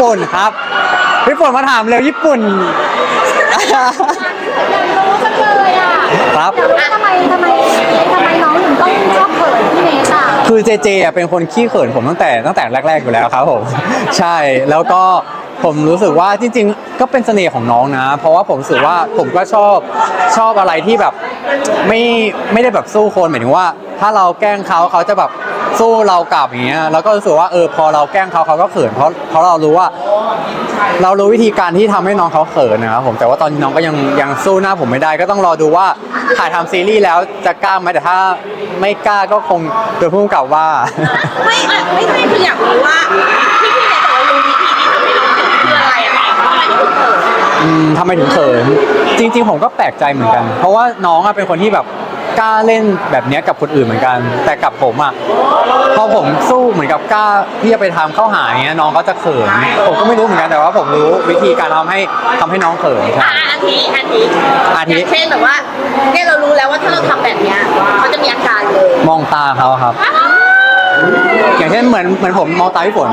ปุ่นครับ พี่ฝนมาถามเร็วญี่ปุ่นอยากรู้จังเลยอะครับอยากรู้ทำไมทำไมทำไมน้องถึงต้องชอบเขินพี่เนสอะคือเจเจอะเป็นคนขี้เขินผมตั้งแต่ตั้งแต่แรก ๆอยู่แล้วครับผม ใช่แล้วก็ผมรู้สึกว่าจริง ๆ ก็เป็นเสน่ห์ของน้องนะ เพราะว่าผมรู้สึกว่าผมก็ชอบชอบอะไรที่แบบไม่ไม่ได้แบบสู้คนหมายถึงว่า ถ้าเราแกล้งเขาเขาจะแบบ สู้เรากลับอย่างเงี้ยแล้วก็รู้สึกว่าเออพอเราแกล้งเขาเขาก็เขินเพราะเพราะเรารู้ว่า เรารู้วิธีการที่ทำให้น้องเขาเขินนะครับผมแต่ว่าตอนนี้น้องก็ยังยังสู้หน้าผมไม่ได้ ก็ต้องรอดูว่าถ่ายทำซีรีส์แล้วจะกล้าไหมแต่ถ้าไม่กล้าก็คงโดยผู้กำกับว่า ไม่ไม่ไม่ไม่คืออยากรู้ว่าที่พี่เนยบอกว่ารู้วิธีที่ทำให้น้องเขินคืออะไรอะทำไมถึงเขินอืมทำไมถึงเขิน จริง ๆ ผมก็แปลกใจเหมือนกัน เพราะว่าน้องอะเป็นคนที่แบบ กล้าเล่นแบบเนี้ยกับคนอื่นเหมือนกัน แต่กับผมอะพอผมสู้เหมือนกับกล้าที่จะไปทำเข้าหาอย่างเงี้ยน้องเขาจะเขินผมก็ไม่รู้เหมือนกันแต่ว่าผมรู้วิธีการทำให้ทำให้น้องเขินใช่ อะอาทิอาทิอาทิอย่างเช่นแบบว่าเนี่ยเรารู้แล้วว่าถ้าเราทำแบบเนี้ยเขาจะมีอาการเลยมองตาเขาครับ อย่างเช่นเหมือนเหมือนผมมองตาพี่ฝน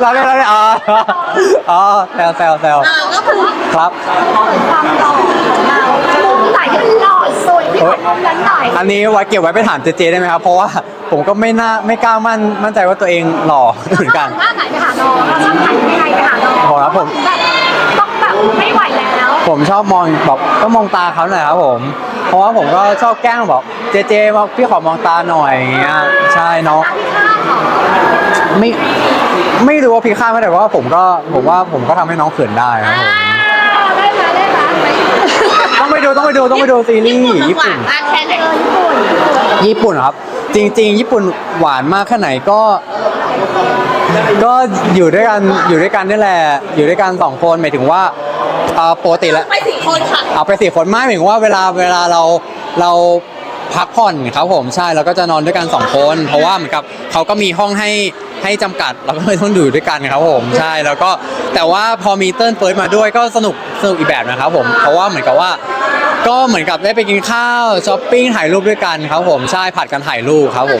เราเล่นเราเล่นอ๋ออ๋อแซวแซวแซวเออก็คือครับ ความหล่อของเรามุมไหนที่มันหล่อสุดที่ของมุมนั้นหน่อยอันนี้ไว้เก็บไว้ไปถามเจเจได้ไหมครับ เพราะว่าผมก็ไม่น่าไม่กล้ามั่นมั่นใจว่าตัวเองหล่อเหมือนกัน ถ้าไหนไปหาน้องถ้าไหนไปไหนไปหาน้องพอแล้วผม แบบต้องแบบไม่ไหวแล้ว ผมชอบมองแบบก็มองตาเขาหน่อยครับผม เพราะว่าผมก็ชอบแกล้งบอก เจเจมาพี่ขอมองตาหน่อยอย่างเงี้ยใช่น้องตั้งค่าของไม่ไม่รู้ว่าพี่ค่าดไหมแต่ว่าผมก็ผมว่าผมก็ทำให้น้องเขินได้ครับผมได้ไหมได้ไหมต้องไปดูต้องไปดูต้องไปดูซีรีส์ญี่ญี่ปุ่นปุ่น อะแค่ไหนเออญี่ปุ่นญี่ปุ่นเหรอครับ จริง ๆ ญี่ปุ่นหวานมากแค่ไหนก็ ก็อยู่ด้วยกันอยู่ด้วยกันนี่แหละอยู่ด้วยกันสองคนหมายถึงว่าเอ่อปกติแล้ว ไปสี่คนค่ะ เอาไปสี่คนไม่หมายถึงว่าเวลาเวลาเราเรา พักผ่อนครับผมใช่แล้วก็จะนอนด้วยกันสองคน เพราะว่าเหมือนกับเขาก็มีห้องให้ให้จำกัดเราก็เลยต้องอยู่ด้วยกันครับผมใช่แล้วก็แต่ว่าพอมีเติ้ลเฟิร์สมาด้วยก็สนุกสนุกอีกแบบนะครับผมเพราะว่าเหมือนกับว่า ก็เหมือนกับได้ไปกินข้าวช้อปปิ้งถ่ายรูปด้วยกันครับผมใช่ผัดกันถ่ายรูปครับผม